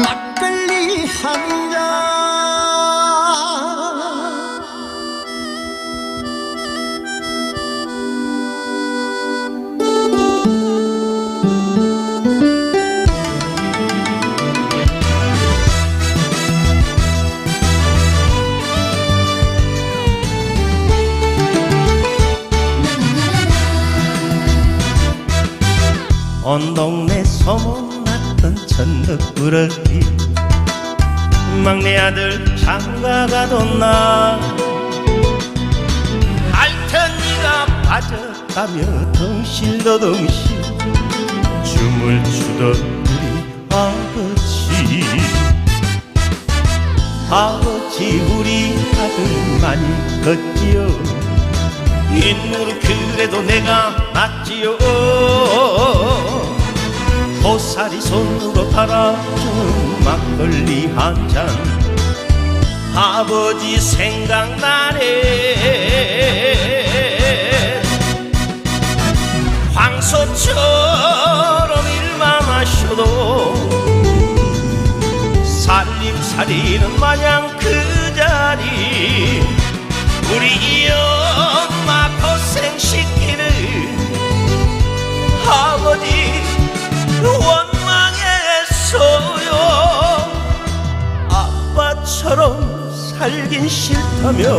막걸리 한 잔. 온 동네 소문났던 천덕꾸러기 막내 아들 장가가던 날 알턴니가 빠져가며 덩실더덩실 춤을 추던 우리 아버지. 아버지 우리 아들 많이 컸지요. 인물 그래도 내가 낫지요 고사리 손으로 달아준 막걸리 한 잔. 아버지 생각나네. 황소처럼 일만 하셔도 살림살이는 마냥 그 자리. 우리 엄마 살긴 싫다며.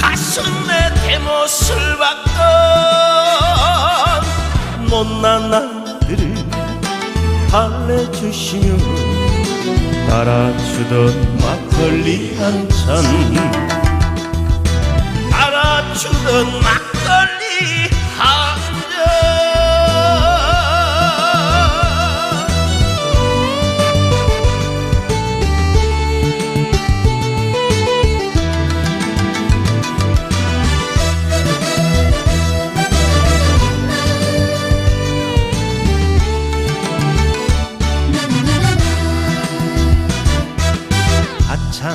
가슴에 대못을 박던 못난 날들을 달래주시며 따라주던 막걸리 한 잔. 따라주던 막걸리 한 잔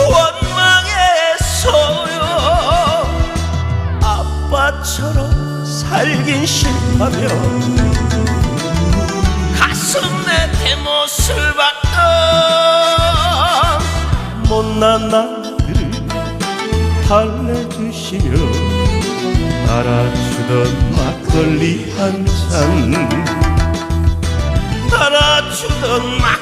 원망했어요. 아빠처럼 살긴 싫다며. 가슴에 대못을 박던 못난 나들을 달래주시며 따라주던 막걸리 한잔 따라주던 막